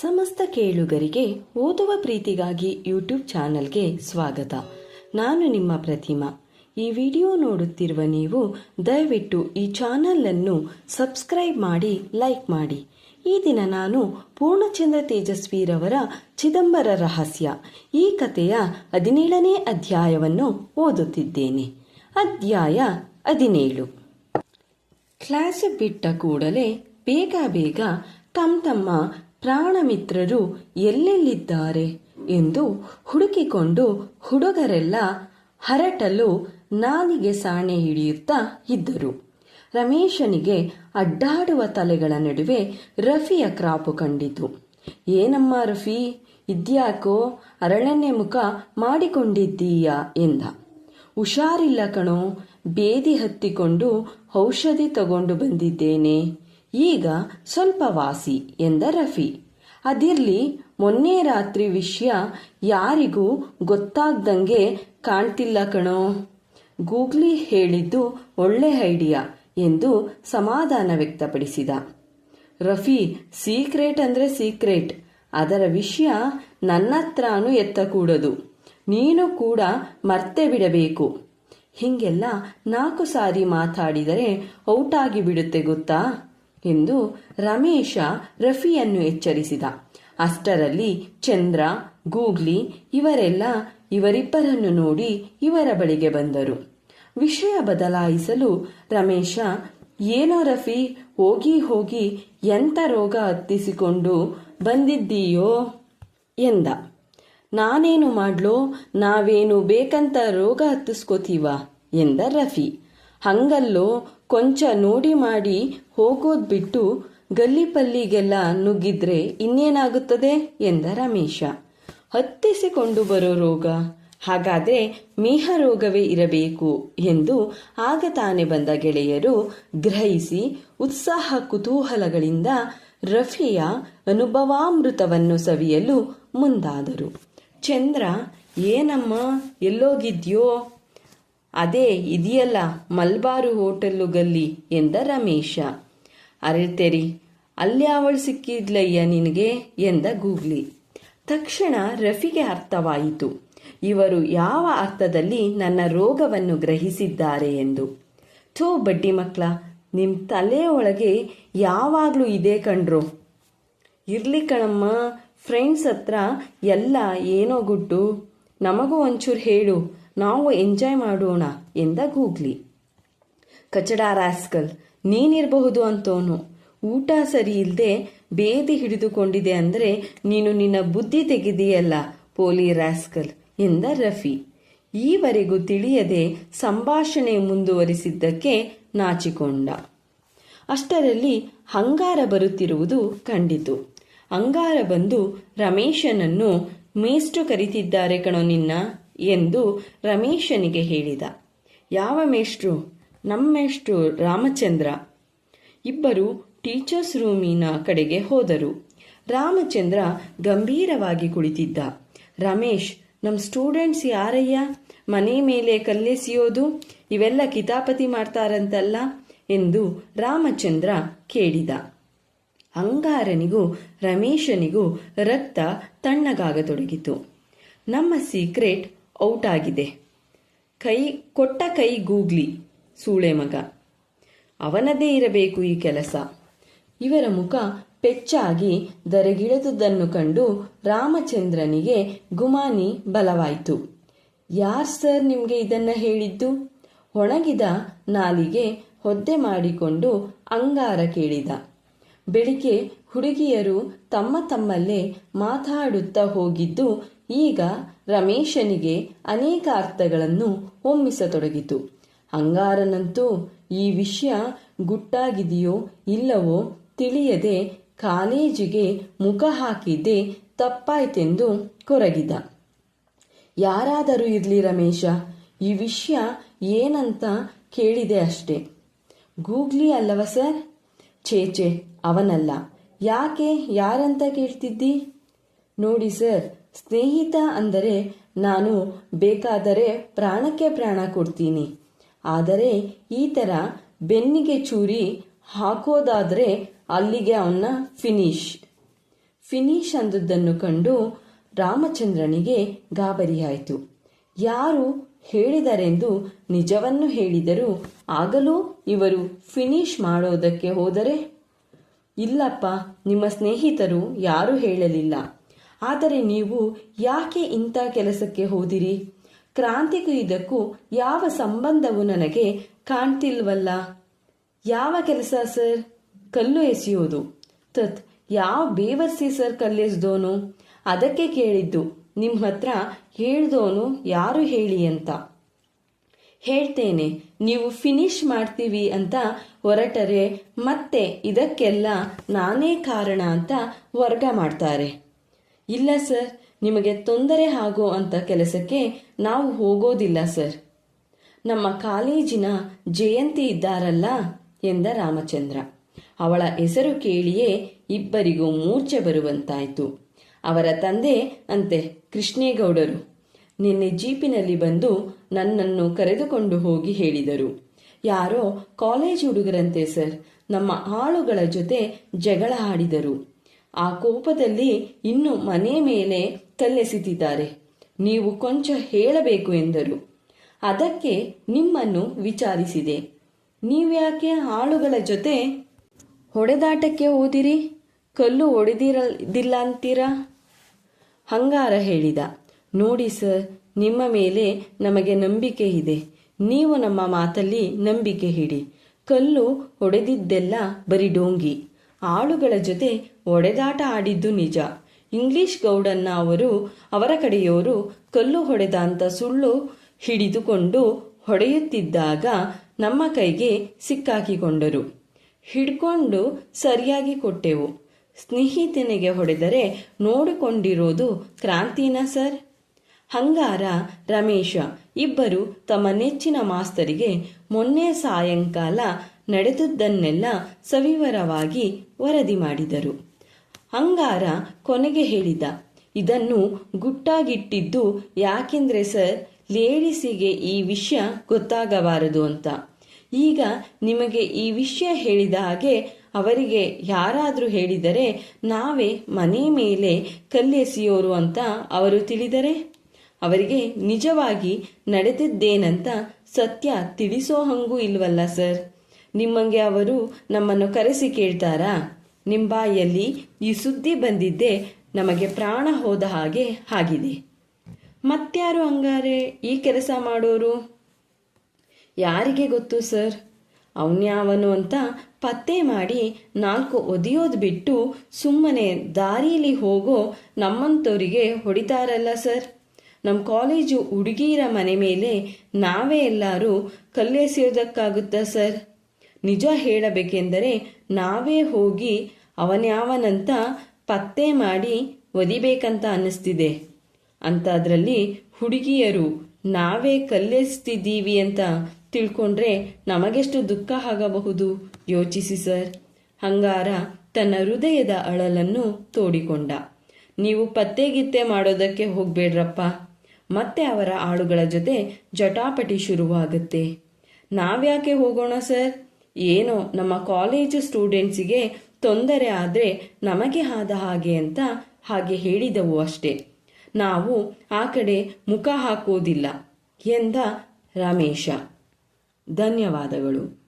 ಸಮಸ್ತ ಕೇಳುಗರಿಗೆ ಓದುವ ಪ್ರೀತಿಗಾಗಿ ಯೂಟ್ಯೂಬ್ ಚಾನಲ್ಗೆ ಸ್ವಾಗತ. ನಾನು ನಿಮ್ಮ ಪ್ರತಿಮಾ. ಈ ವಿಡಿಯೋ ನೋಡುತ್ತಿರುವ ನೀವು ದಯವಿಟ್ಟು ಈ ಚಾನಲನ್ನು ಸಬ್ಸ್ಕ್ರೈಬ್ ಮಾಡಿ, ಲೈಕ್ ಮಾಡಿ. ಈ ದಿನ ನಾನು ಪೂರ್ಣಚಂದ್ರ ತೇಜಸ್ವಿರವರ ಚಿದಂಬರ ರಹಸ್ಯ, ಈ ಕಥೆಯ ಹದಿನೇಳನೇ ಅಧ್ಯಾಯವನ್ನು ಓದುತ್ತಿದ್ದೇನೆ. ಅಧ್ಯಾಯ ಹದಿನೇಳು. ಕ್ಲಾಸ್ ಬಿಟ್ಟ ಕೂಡಲೇ ಬೇಗ ಬೇಗ ತಮ್ಮ ತಮ್ಮ ಪ್ರಾಣಮಿತ್ರರು ಎಲ್ಲೆಲ್ಲಿದ್ದಾರೆ ಎಂದು ಹುಡುಕಿಕೊಂಡು ಹುಡುಗರೆಲ್ಲ ಹರಟಲು ನಾಲಿಗೆ ಸಾಣೆ ಹಿಡಿಯುತ್ತಾ ಇದ್ದರು. ರಮೇಶನಿಗೆ ಅಡ್ಡಾಡುವ ತಲೆಗಳ ನಡುವೆ ರಫಿಯ ಕ್ರಾಪು ಕಂಡಿತು. ಏನಮ್ಮ ರಫಿ, ಇದ್ಯಾಕೋ ಅರಳನೆ ಮುಖ ಮಾಡಿಕೊಂಡಿದ್ದೀಯಾ ಎಂದ. ಹುಷಾರಿಲ್ಲ ಕಣೋ, ಬೇದಿ ಹತ್ತಿಕೊಂಡು ಔಷಧಿ ತಗೊಂಡು ಬಂದಿದ್ದೇನೆ. ಈಗ ಸ್ವಲ್ಪ ವಾಸಿ ಎಂದ ರಫಿ. ಅದಿರ್ಲಿ ಮೊನ್ನೆ ರಾತ್ರಿ ವಿಷಯ ಯಾರಿಗೂ ಗೊತ್ತಾಗ್ದಂಗೆ ಕಾಣ್ತಿಲ್ಲ ಕಣೋ. ಗೂಗ್ಲಿ ಹೇಳಿದ್ದು ಒಳ್ಳೆ ಐಡಿಯಾ ಎಂದು ಸಮಾಧಾನ ವ್ಯಕ್ತಪಡಿಸಿದ. ರಫಿ, ಸೀಕ್ರೆಟ್ ಅಂದ್ರೆ ಸೀಕ್ರೆಟ್. ಅದರ ವಿಷಯ ನನ್ನತ್ರಾನು ಎತ್ತಕೂಡದು. ನೀನು ಕೂಡ ಮರ್ತೆ ಬಿಡಬೇಕು. ಹೀಗೆಲ್ಲ ನಾಲ್ಕು ಸಾರಿ ಮಾತಾಡಿದರೆ ಔಟಾಗಿ ಬಿಡುತ್ತೆ ಗೊತ್ತಾ? ಎಂದು ರಮೇಶ ರಫಿಯನ್ನು ಎಚ್ಚರಿಸಿದ. ಅಷ್ಟರಲ್ಲಿ ಚಂದ್ರ, ಗೂಗ್ಲಿ ಇವರೆಲ್ಲ ಇವರಿಬ್ಬರನ್ನು ನೋಡಿ ಇವರ ಬಳಿಗೆ ಬಂದರು. ವಿಷಯ ಬದಲಾಯಿಸಲು ರಮೇಶ, ಏನೋ ರಫಿ, ಹೋಗಿ ಹೋಗಿ ಎಂಥ ರೋಗ ಹತ್ತಿಸಿಕೊಂಡು ಬಂದಿದ್ದೀಯೋ? ಎಂದ. ನಾನೇನು ಮಾಡ್ಲೋ? ನಾವೇನು ಬೇಕಂತ ರೋಗ ಹತ್ತಿಸ್ಕೋತೀವ? ಎಂದ ರಫಿ. ಹಂಗಲ್ಲೋ ಕೊಂಚ ನೋಡಿ ಮಾಡಿ ಹೋಗೋದ್ ಬಿಟ್ಟು ಗಲ್ಲಿಪಲ್ಲಿಗೆಲ್ಲ ನುಗ್ಗಿದ್ರೆ ಇನ್ನೇನಾಗುತ್ತದೆ ಎಂದ ರಮೇಶ. ಹತ್ತಿಸಿಕೊಂಡು ಬರೋ ರೋಗ. ಹಾಗಾದ್ರೆ ಮೇಹ ರೋಗವೇ ಇರಬೇಕು ಎಂದು ಆಗ ತಾನೇ ಬಂದ ಗೆಳೆಯರು ಗ್ರಹಿಸಿ ಉತ್ಸಾಹ ಕುತೂಹಲಗಳಿಂದ ರಫಿಯ ಅನುಭವಾಮೃತವನ್ನು ಸವಿಯಲು ಮುಂದಾದರು. ಚಂದ್ರ, ಏನಮ್ಮ, ಎಲ್ಲೋಗಿದ್ಯೋ? ಅದೇ ಇದೆಯಲ್ಲ ಮಲ್ಬಾರು ಹೋಟೆಲ್ಲು ಗಲ್ಲಿ ಎಂದ ರಮೇಶ. ಅರಿತೆರಿ ಅಲ್ಲಿ ಅವಳು ಸಿಕ್ಕಿದ್ಲಯ್ಯ ನಿನಗೆ ಎಂದ ಗೂಗ್ಲಿ. ತಕ್ಷಣ ರಫಿಗೆ ಅರ್ಥವಾಯಿತು. ಇವರು ಯಾವ ಅರ್ಥದಲ್ಲಿ ನನ್ನ ರೋಗವನ್ನು ಗ್ರಹಿಸಿದ್ದಾರೆ ಎಂದು. ಥೋ ಬಡ್ಡಿ ಮಕ್ಕಳ ನಿಮ್ಮ ತಲೆ ಒಳಗೆ ಯಾವಾಗಲೂ ಇದೆ ಕಂಡ್ರು ಇರ್ಲಿ ಕಣಮ್ಮ ಫ್ರೆಂಡ್ಸ್ ಹತ್ರ ಎಲ್ಲ ಏನೋ ಗುಟ್ಟು ನಮಗೂ ಒಂಚೂರು ಹೇಳು. ನಾವು ಎಂಜಾಯ್ ಮಾಡೋಣ ಎಂದ ಗೂಗ್ಲಿ. ಕಚಡ ರಾಸ್ಕಲ್, ನೀನಿರಬಹುದು ಅಂತೋನು. ಊಟ ಸರಿ ಇಲ್ಲದೆ ಬೇದಿ ಹಿಡಿದುಕೊಂಡಿದೆ ಅಂದರೆ ನೀನು ನಿನ್ನ ಬುದ್ಧಿ ತೆಗೆದಿಯಲ್ಲ, ಪೋಲಿ ರಾಸ್ಕಲ್, ಎಂದ ರಫಿ. ಈವರೆಗೂ ತಿಳಿಯದೆ ಸಂಭಾಷಣೆ ಮುಂದುವರಿಸಿದ್ದಕ್ಕೆ ನಾಚಿಕೊಂಡ. ಅಷ್ಟರಲ್ಲಿ ಹಂಗಾರ ಬರುತ್ತಿರುವುದು ಕಂಡಿತು. ಅಂಗಾರ ಬಂದು ರಮೇಶನನ್ನು ಮೇಷ್ಟ್ರು ಕರಿತಿದ್ದಾರೆ ಕಣೋ ನಿನ್ನ. ಎಂದು ರಮೇಶನಿಗೆ ಹೇಳಿದ. ಯಾವ ಮೇಷ್ಟ್ರು? ನಮ್ಮೇಷ್ಟ್ರು ರಾಮಚಂದ್ರ. ಇಬ್ಬರು ಟೀಚರ್ಸ್ ರೂಮಿನ ಕಡೆಗೆ ಹೋದರು. ರಾಮಚಂದ್ರ ಗಂಭೀರವಾಗಿ ಕುಳಿತಿದ್ದ. ರಮೇಶ್ ನಮ್ಮ ಸ್ಟೂಡೆಂಟ್ಸ್ ಯಾರಯ್ಯ? ಮನೆ ಮೇಲೆ ಕಲ್ಲೆಸಿಯೋದು ಇವೆಲ್ಲ ಕಿತಾಪತಿ ಮಾಡ್ತಾರಂತಲ್ಲ? ಎಂದು ರಾಮಚಂದ್ರ ಕೇಳಿದ. ಅಂಗಾರನಿಗೂ ರಮೇಶನಿಗೂ ರಕ್ತ ತಣ್ಣಗಾಗತೊಡಗಿತು. ನಮ್ಮ ಸೀಕ್ರೆಟ್ ಔಟ್ ಆಗಿದೆ. ಕೈ ಕೊಟ್ಟ ಕೈ ಗೂಗ್ಲಿ, ಸೂಳೆ ಮಗ. ಅವನದೇ ಇರಬೇಕು ಈ ಕೆಲಸ. ಇವರ ಮುಖ ಪೆಚ್ಚಾಗಿ ದರೆಗಿಳಿದುದನ್ನು ಕಂಡು ರಾಮಚಂದ್ರನಿಗೆ ಗುಮಾನಿ ಬಲವಾಯಿತು. ಯಾರ್ ಸರ್ ನಿಮಗೆ ಇದನ್ನ ಹೇಳಿದ್ದು? ಒಣಗಿದ ನಾಲಿಗೆ ಹೊದ್ದೆ ಮಾಡಿಕೊಂಡು ಅಂಗಾರ ಕೇಳಿದ. ಬೆಳಿಗ್ಗೆ ಹುಡುಗಿಯರು ತಮ್ಮ ತಮ್ಮಲ್ಲೇ ಮಾತಾಡುತ್ತಾ ಹೋಗಿದ್ದು, ಈಗ ರಮೇಶನಿಗೆ ಅನೇಕ ಅರ್ಥಗಳನ್ನು ಹೊಮ್ಮಿಸತೊಡಗಿತು. ಅಂಗಾರನಂತೂ ಈ ವಿಷಯ ಗುಟ್ಟಾಗಿದೆಯೋ ಇಲ್ಲವೋ ತಿಳಿಯದೆ ಕಾಲೇಜಿಗೆ ಮುಖ ಹಾಕಿದ್ದೆ ತಪ್ಪಾಯ್ತೆಂದು ಕೊರಗಿದ. ಯಾರಾದರೂ ಇರಲಿ ರಮೇಶ, ಈ ವಿಷಯ ಏನಂತ ಕೇಳಿದೆ ಅಷ್ಟೇ. ಗೂಗ್ಲಿ ಅಲ್ಲವ ಸರ್? ಛೇಚೆ ಅವನಲ್ಲ. ಯಾಕೆ, ಯಾರಂತ ಕೇಳ್ತಿದ್ದಿ? ನೋಡಿ ಸರ್, ಸ್ನೇಹಿತ ಅಂದರೆ ನಾನು ಬೇಕಾದರೆ ಪ್ರಾಣಕ್ಕೆ ಪ್ರಾಣ ಕೊಡ್ತೀನಿ. ಆದರೆ ಈ ಥರ ಬೆನ್ನಿಗೆ ಚೂರಿ ಹಾಕೋದಾದರೆ ಅಲ್ಲಿಗೆ ಅವನ ಫಿನಿಶ್. ಫಿನಿಶ್ ಅಂದದ್ದನ್ನು ಕಂಡು ರಾಮಚಂದ್ರನಿಗೆ ಗಾಬರಿಯಾಯಿತು ಯಾರು ಹೇಳಿದರೆಂದು ನಿಜವನ್ನು ಹೇಳಿದರೂ ಆಗಲೂ ಇವರು ಫಿನಿಶ್ ಮಾಡೋದಕ್ಕೆ ಹೋದರೆ ಇಲ್ಲಪ್ಪ, ನಿಮ್ಮ ಸ್ನೇಹಿತರು ಯಾರೂ ಹೇಳಲಿಲ್ಲ. ಆದರೆ ನೀವು ಯಾಕೆ ಇಂಥ ಕೆಲಸಕ್ಕೆ ಹೋದಿರಿ? ಕ್ರಾಂತಿಗೂ ಇದಕ್ಕೂ ಯಾವ ಸಂಬಂಧವು ನನಗೆ ಕಾಣ್ತಿಲ್ವಲ್ಲ. ಯಾವ ಕೆಲಸ ಸರ್? ಕಲ್ಲು ಎಸೆಯೋದು ತತ್ ಯಾವ ಬೇವರ್ಸಿ ಸರ್ ಕಲ್ಲೆಸ್ದೋನು ಅದಕ್ಕೆ ಕೇಳಿದ್ದು, ನಿಮ್ಮ ಹತ್ರ ಹೇಳ್ದೋನು ಯಾರು ಹೇಳಿ ಅಂತ. ಹೇಳ್ತೇನೆ, ನೀವು ಫಿನಿಶ್ ಮಾಡ್ತೀವಿ ಅಂತ ಹೊರಟರೆ ಮತ್ತೆ ಇದಕ್ಕೆಲ್ಲ ನಾನೇ ಕಾರಣ ಅಂತ ವರ್ಗ ಮಾಡ್ತಾರೆ. ಇಲ್ಲ ಸರ್, ನಿಮಗೆ ತೊಂದರೆ ಆಗೋ ಅಂತ ಕೆಲಸಕ್ಕೆ ನಾವು ಹೋಗೋದಿಲ್ಲ ಸರ್. ನಮ್ಮ ಕಾಲೇಜಿನ ಜಯಂತಿ ಇದ್ದಾರಲ್ಲ ಎಂದ ರಾಮಚಂದ್ರ. ಅವಳ ಹೆಸರು ಕೇಳಿಯೇ ಇಬ್ಬರಿಗೂ ಮೂರ್ಛೆ ಬರುವಂತಾಯಿತು. ಅವರ ತಂದೆ ಅಂತೆ ಕೃಷ್ಣೇಗೌಡರು. ನಿನ್ನೆ ಜೀಪಿನಲ್ಲಿ ಬಂದು ನನ್ನನ್ನು ಕರೆದುಕೊಂಡು ಹೋಗಿ ಹೇಳಿದರು. ಯಾರೋ ಕಾಲೇಜ್ ಹುಡುಗರಂತೆ ಸರ್. ನಮ್ಮ ಆಳುಗಳ ಜೊತೆ ಜಗಳ ಆಡಿದರು. ಆ ಕೋಪದಲ್ಲಿ ಇನ್ನು ಮನೆ ಮೇಲೆ ಕಲ್ಲೆಸೆದಿದ್ದಾರೆ. ನೀವು ಕೊಂಚ ಹೇಳಬೇಕು ಎಂದರು. ಅದಕ್ಕೆ ನಿಮ್ಮನ್ನು ವಿಚಾರಿಸಿದೆ. ನೀವ್ಯಾಕೆ ಆಳುಗಳ ಜೊತೆ ಹೊಡೆದಾಟಕ್ಕೆ ಹೋದಿರಿ? ಕಲ್ಲು ಹೊಡೆದಿರದಿಲ್ಲ ಅಂತೀರಾ ಹಂಗಾರ ಹೇಳಿದ. ನೋಡಿ ಸರ್ ನಿಮ್ಮ ಮೇಲೆ ನಮಗೆ ನಂಬಿಕೆ ಇದೆ. ನೀವು ನಮ್ಮ ಮಾತಲ್ಲಿ ನಂಬಿಕೆ ಹಿಡಿ ಕಲ್ಲು ಹೊಡೆದಿದ್ದೆಲ್ಲ ಬರೀ ಡೋಂಗಿ. ಆಳುಗಳ ಜೊತೆ ಒಡೆದಾಟ ಆಡಿದ್ದು ನಿಜ. ಇಂಗ್ಲಿಷ್ ಗೌಡನ್ನ ಅವರು, ಅವರ ಕಡೆಯವರು ಕಲ್ಲು ಹೊಡೆದ ಅಂತ ಸುಳ್ಳು ಹಿಡಿದುಕೊಂಡು ಹೊಡೆಯುತ್ತಿದ್ದಾಗ ನಮ್ಮ ಕೈಗೆ ಸಿಕ್ಕಾಕಿಕೊಂಡರು. ಹಿಡ್ಕೊಂಡು ಸರಿಯಾಗಿ ಕೊಟ್ಟೆವು. ಸ್ನೇಹಿತನಿಗೆ ಹೊಡೆದರೆ ನೋಡಿಕೊಂಡಿರೋದು ಕ್ರಾಂತಿನ ಸರ್? ಹಂಗಾರ ರಮೇಶ, ಇಬ್ಬರು ತಮ್ಮ ನೆಚ್ಚಿನ ಮಾಸ್ತರಿಗೆ ಮೊನ್ನೆ ಸಾಯಂಕಾಲ ನಡೆದದ್ದನ್ನೆಲ್ಲ ಸವಿವರವಾಗಿ ವರದಿ ಮಾಡಿದರು. ಹಂಗಾರ ಕೊನೆಗೆ ಹೇಳಿದ, ಇದನ್ನು ಗುಟ್ಟಾಗಿಟ್ಟಿದ್ದು ಯಾಕೆಂದ್ರೆ ಸರ್, ಲೇಡಿಸಿಗೆ ಈ ವಿಷಯ ಗೊತ್ತಾಗಬಾರದು ಅಂತ. ಈಗ ನಿಮಗೆ ಈ ವಿಷಯ ಹೇಳಿದ ಹಾಗೆ ಅವರಿಗೆ ಯಾರಾದರೂ ಹೇಳಿದರೆ ನಾವೇ ಮನೆ ಮೇಲೆ ಕಲ್ಲೆಸೆಯೋರು ಅಂತ ಅವರು ತಿಳಿದರೆ? ಅವರಿಗೆ ನಿಜವಾಗಿ ನಡೆದಿದ್ದೇನಂತ ಸತ್ಯ ತಿಳಿಸೋ ಹಂಗೂ ಇಲ್ವಲ್ಲ, ಸರ್? ನಿಮ್ಮಂಗೆ ಅವರು ನಮ್ಮನ್ನು ಕರೆಸಿ ಕೇಳ್ತಾರಾ? ನಿಮ್ಮ ಬಾಯಲ್ಲಿ ಈ ಸುದ್ದಿ ಬಂದಿದ್ದೇ ನಮಗೆ ಪ್ರಾಣ ಹೋದ ಹಾಗೆ ಆಗಿದೆ. ಮತ್ಯಾರು ಹಂಗಾರೆ ಈ ಕೆಲಸ ಮಾಡೋರು? ಯಾರಿಗೆ ಗೊತ್ತು, ಸರ್? ಅವನ್ಯಾವನು ಅಂತ ಪತ್ತೆ ಮಾಡಿ ನಾಲ್ಕು ಒದಿಯೋದು ಬಿಟ್ಟು ಸುಮ್ಮನೆ ದಾರಿಲಿ ಹೋಗೋ ನಮ್ಮಂಥವರಿಗೆ ಹೊಡಿತಾರಲ್ಲ, ಸರ್? ನಮ್ಮ ಕಾಲೇಜು ಹುಡುಗಿಯರ ಮನೆ ಮೇಲೆ ನಾವೇ ಎಲ್ಲರೂ ಕಲ್ಲೆಸೆಯೋದಕ್ಕಾಗುತ್ತಾ ಸರ್? ನಿಜ ಹೇಳಬೇಕೆಂದರೆ ನಾವೇ ಹೋಗಿ ಅವನ್ಯಾವನಂತ ಪತ್ತೆ ಮಾಡಿ ಒದಿಬೇಕಂತ ಅನ್ನಿಸ್ತಿದೆ. ಅಂಥದ್ರಲ್ಲಿ ಹುಡುಗಿಯರು ನಾವೇ ಕಲ್ಲೆಸ್ತಿದ್ದೀವಿ ಅಂತ ತಿಳ್ಕೊಂಡ್ರೆ ನಮಗೆಷ್ಟು ದುಃಖ ಆಗಬಹುದು? ಯೋಚಿಸಿ ಸರ್. ಹಂಗಾರ ತನ್ನ ಹೃದಯದ ಅಳಲನ್ನು ತೋಡಿಕೊಂಡ. ನೀವು ಪತ್ತೆಗಿತ್ತೆ ಮಾಡೋದಕ್ಕೆ ಹೋಗ್ಬೇಡ್ರಪ್ಪ. ಮತ್ತೆ ಅವರ ಆಳುಗಳ ಜೊತೆ ಜಟಾಪಟಿ ಶುರುವಾಗುತ್ತೆ. ನಾವ್ಯಾಕೆ ಹೋಗೋಣ ಸರ್? ಏನೋ ನಮ್ಮ ಕಾಲೇಜು ಸ್ಟೂಡೆಂಟ್ಸಿಗೆ ತೊಂದರೆ ಆದರೆ ನಮಗೆ ಆದ ಹಾಗೆ ಅಂತ ಹಾಗೆ ಹೇಳಿದವು ಅಷ್ಟೇ. ನಾವು ಆ ಕಡೆ ಮುಖ ಹಾಕೋದಿಲ್ಲ ಎಂದ ರಮೇಶ. ಧನ್ಯವಾದಗಳು.